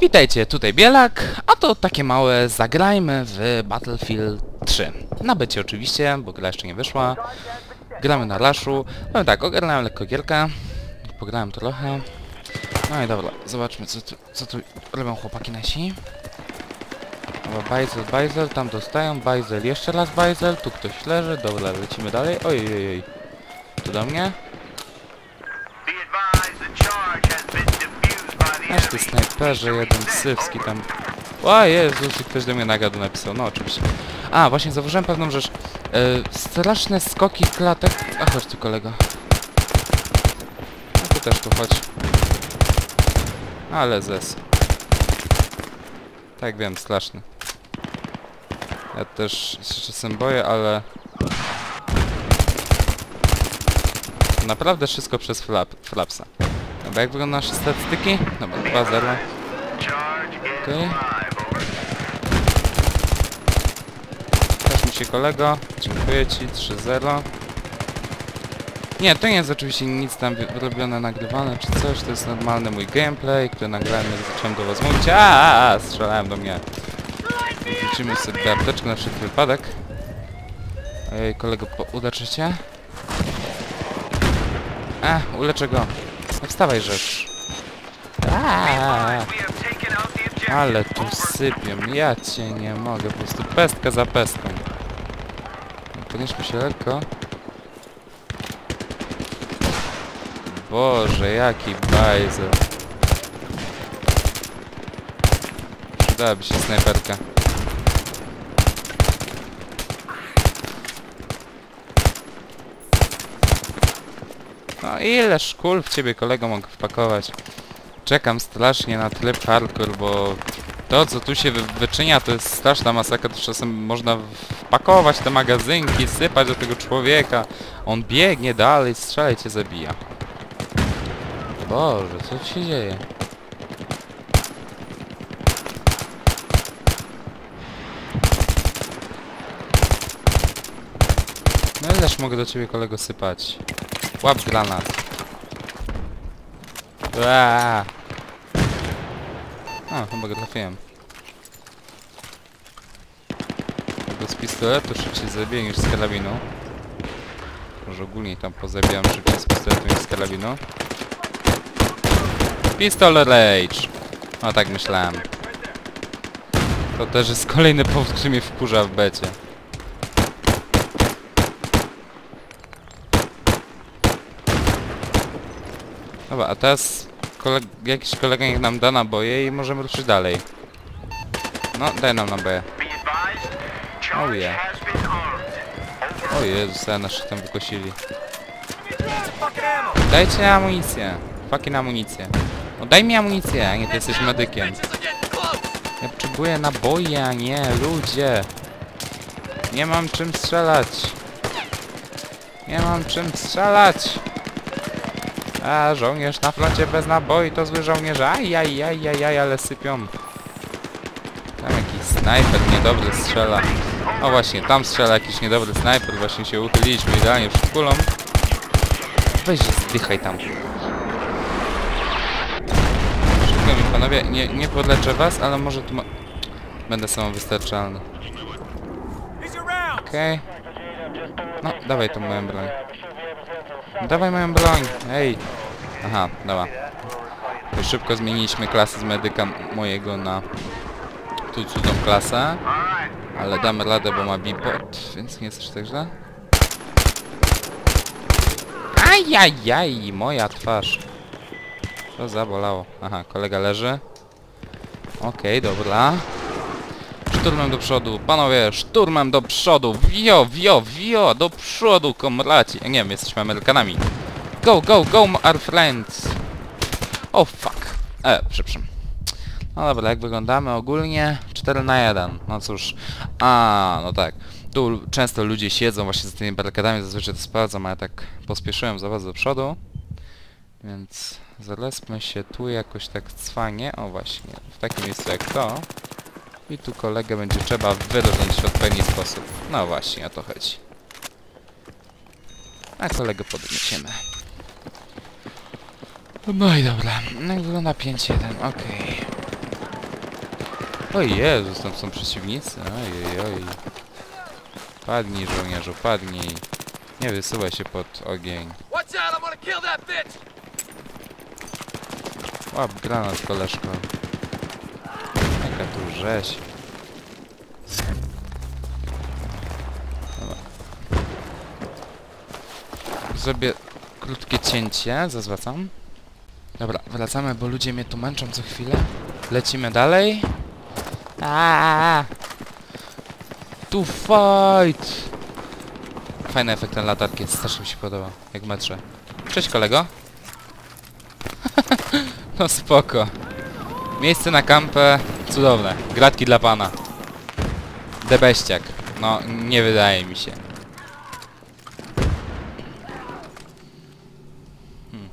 Witajcie, tutaj Bielak, a to takie małe zagrajmy w Battlefield 3. Na becie oczywiście, bo gra jeszcze nie wyszła. Gramy na Rashu. No tak, ogarnąłem lekko gierkę. Pograłem trochę. No i dobra, zobaczmy co tu, co tu robią chłopaki nasi. Dobra, Bajzel, Bajzel, tam dostają, Bajzel, jeszcze raz Bajzel, tu ktoś leży, dobra, lecimy dalej. Oj, oj, oj. Tu do mnie. Aż ty snajperze, jeden sywski tam... O Jezus, i ktoś do mnie nagadu napisał, no oczywiście. A, właśnie zauważyłem pewną rzecz. E, straszne skoki klatek... A chodź tu kolego. No ty też tu chodź. Ale zes. Tak wiem, straszny. Ja też się czasem boję, ale... Naprawdę wszystko przez flap, flapsa. Dobra, jak wyglądają nasze statystyki? Dobra, 2-0. Charge is Okej. Też mi się kolego. Dziękuję ci, 3-0. Nie, to nie jest oczywiście nic tam robione, nagrywane czy coś, to jest normalny mój gameplay, który nagrałem jak zacząłem do was mówić. Strzelałem do mnie. Wrzucimy sobie apteczkę na wszelki wypadek. Ej, kolego, po- uleczy cię? A, uleczę go. No wstawaj, rzecz. Aaaa. Objective. Ale tu sypią, ja cię nie mogę, po prostu pestka za pestką. Podnieśmy się lekko. Boże, jaki bajzel. Przydałaby się snajperka. No ile szkól w ciebie kolego mogę wpakować? Czekam strasznie na tryb hardcore, bo to co tu się wy wyczynia to jest straszna masakra, to czasem można wpakować te magazynki, sypać do tego człowieka. On biegnie dalej, strzela i cię zabija. Boże, co tu się dzieje? No ileż mogę do ciebie kolego sypać? Łap granat. Aaaa. A, chyba go trafiłem. Go z pistoletu szybciej zabiję niż z karabinu. Może ogólnie tam pozabijam szybciej z pistoletu niż z karabinu. Pistol Rage! No tak myślałem. To też jest kolejny powód, który mnie wkurza w becie. Dobra, a teraz jakiś kolega niech nam da naboje i możemy ruszyć dalej. No, daj nam naboje. Been armed. O Jezus, ale tam wykosili. Dajcie amunicję. Fucking amunicję. No daj mi amunicję, a nie ty jesteś medykiem. Ja potrzebuję naboje, a nie ludzie. Nie mam czym strzelać. Nie mam czym strzelać. A żołnierz na froncie bez naboi to zły żołnierz. Aj, aj, aj, aj, aj, ale sypią. Tam jakiś snajper niedobry strzela. O właśnie, tam strzela jakiś niedobry snajper. Właśnie się uchyliliśmy idealnie przed kulą. Weź zdychaj tam. Szybko mi panowie, nie, nie podleczę was, ale może tu ma... Będę samowystarczalny. Okej. No, dawaj tą moją broń. Dawaj moją broń, ej. Aha, dobra. To szybko zmieniliśmy klasę z medyka mojego na tu cudą klasę. Ale damy radę, bo ma bipot, więc nie jest aż tak źle. Ajajaj, moja twarz. To zabolało. Aha, kolega leży. Okej, dobra. Szturmem do przodu, panowie, szturmem do przodu, wio, wio, wio, do przodu, komraci. Nie wiem, jesteśmy Amerykanami. Go, go, go, our friends. Oh fuck. E, przepraszam. No dobra, jak wyglądamy ogólnie? 4 na 1. No cóż. A, no tak. Tu często ludzie siedzą właśnie za tymi barykadami, zazwyczaj to sprawdzam, ale tak pospieszyłem za was do przodu. Więc zalespmy się tu jakoś tak cwanie. O właśnie, w takim miejscu jak to. I tu kolegę będzie trzeba wyróżnić w odpowiedni sposób. No właśnie, o to chodzi. A kolegę podniesiemy. No i dobra. No i wygląda 5-1, okej. O Jezus, tam są przeciwnicy. Ojej, oj. Padnij żołnierzu, padnij. Nie wysuwaj się pod ogień. Łap granat, koleżko. Tu rzeź. Zrobię krótkie cięcie, zazwracam. Dobra, wracamy, bo ludzie mnie tu męczą co chwilę. Lecimy dalej. Aaaa! Tu fight! Fajny efekt ten latarki, strasznie mi się podoba, jak metrze. Cześć kolego. No spoko. Miejsce na kampę cudowne. Gratki dla pana. Debeściak. No, nie wydaje mi się. Hmm.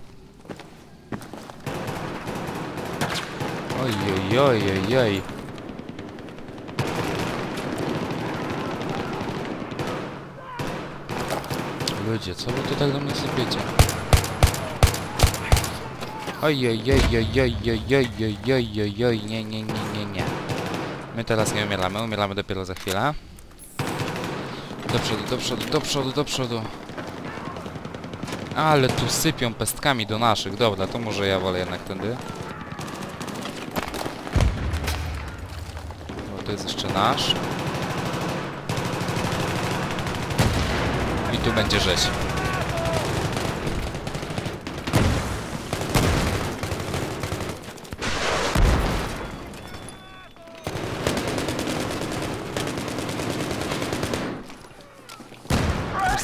Oj, oj, oj, oj, oj. Ludzie, co wy tu tak do mnie sypiecie? Oj, oj, oj, oj, oj, oj, oj, oj, oj, oj, oj, nie, nie, nie, nie. My teraz nie umieramy, umieramy dopiero za chwilę. Do przodu, do przodu, do przodu, do przodu. Ale tu sypią pestkami do naszych. Dobra, to może ja wolę jednak tędy. Bo to jest jeszcze nasz. I tu będzie rzeź.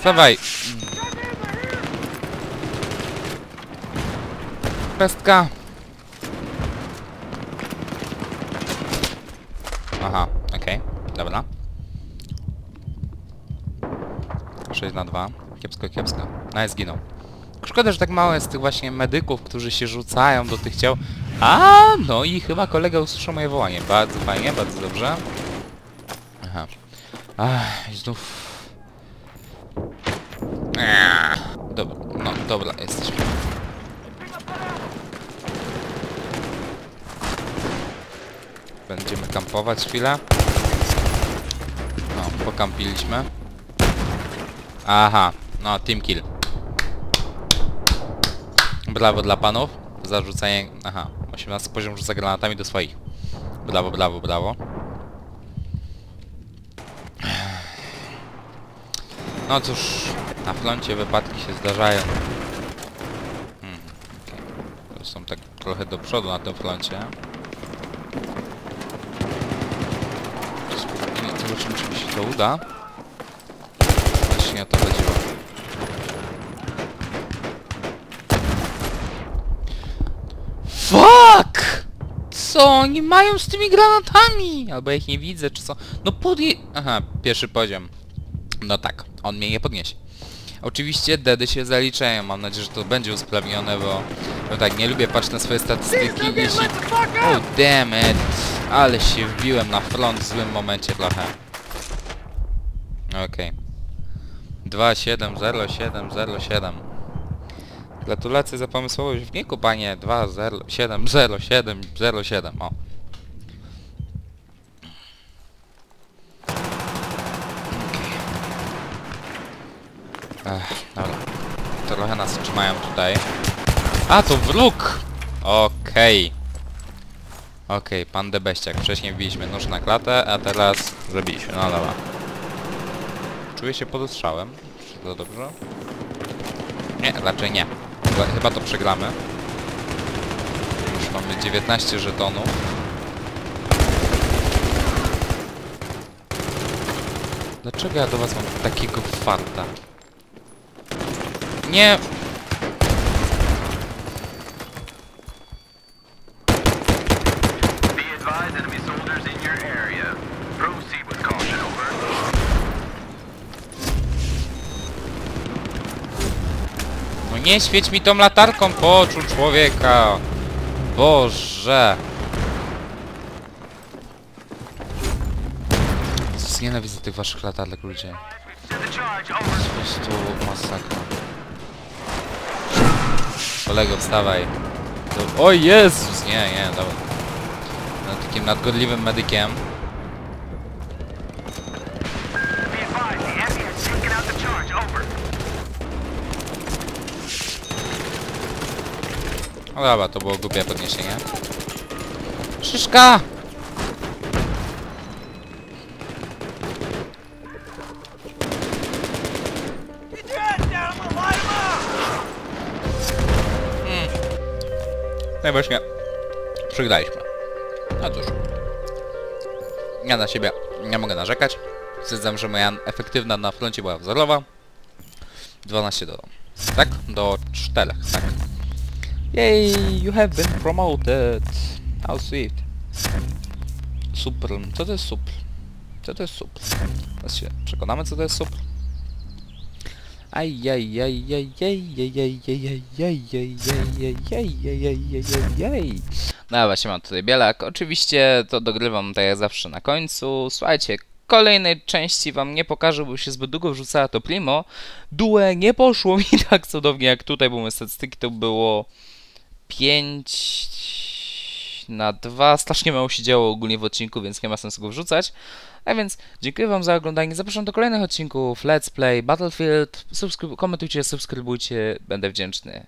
Wstawaj! Pestka! Aha, okej, dobra. 6 na 2. Kiepsko, kiepsko. No zginął. Szkoda, że tak mało jest tych właśnie medyków, którzy się rzucają do tych ciał. A, no i chyba kolega usłyszał moje wołanie. Bardzo fajnie, bardzo dobrze. Aha. Ach, znów Eee, Dobra, no dobra, jesteśmy. Będziemy kampować chwilę. No, pokampiliśmy. Aha, no team kill. Brawo dla panów. Za rzucanie... Aha, 18 poziom rzuca granatami do swoich. Brawo, brawo, brawo. No cóż, na froncie wypadki się zdarzają. Są tak trochę do przodu na tym froncie. Spokojnie, Zobaczymy, czy mi się to uda. Właśnie o to chodziło. Fuck! Co oni mają z tymi granatami? Albo ja ich nie widzę, czy co? No podje... Aha, pierwszy poziom. No tak, on mnie nie podniesie. Oczywiście dedy się zaliczają, mam nadzieję, że to będzie usprawnione, bo... No tak, nie lubię patrzeć na swoje statystyki, jeśli... Oh damn it! Ale się wbiłem na front w złym momencie trochę. Okej. 270707 Gratulacje za pomysłowość w wieku, panie 2070707 o. Ech, dobra. Trochę nas trzymają tutaj. A, to wróg! Okej. Okej, pan Debeściak. Wcześniej wbiliśmy nóż na klatę, a teraz zrobiliśmy. No dobra. Czuję się pod ostrzałem. Czy to dobrze? Nie, raczej nie. Chyba to przegramy. Już mamy 19 żetonów. Dlaczego ja do was mam takiego farta? Over. No nie świeć mi tą latarką po oczu człowieka! Boże! Nienawidzę tych waszych latarek, ludzie. The charge, Po prostu masakra kolego, wstawaj. To... O Jezus! Nie, nie, dobra. No, takim nadgodliwym medykiem. No dobra, to było głupie podniesienie. Szyszka! No i właśnie przegraliśmy. No cóż. Ja na siebie nie mogę narzekać. Stwierdzam, że moja efektywna na froncie była wzorowa. 12 do... Tak? Do 4, tak. Yay, you have been promoted. How sweet. Supr. Co to jest supr? Co to jest supr? Zaraz się przekonamy, co to jest supr. Dobra, się mam tutaj Bielak. Oczywiście to dogrywam tak jak zawsze na końcu. Słuchajcie, kolejnej części wam nie pokażę, bo się zbyt długo wrzucała to Primo. Due nie poszło mi tak cudownie jak tutaj, bo moje statystyki to było 5 na 2. Strasznie mało się działo ogólnie w odcinku, więc nie ma sensu go wrzucać. A więc dziękuję wam za oglądanie. Zapraszam do kolejnych odcinków Let's Play Battlefield. Subskryb- komentujcie, subskrybujcie, będę wdzięczny.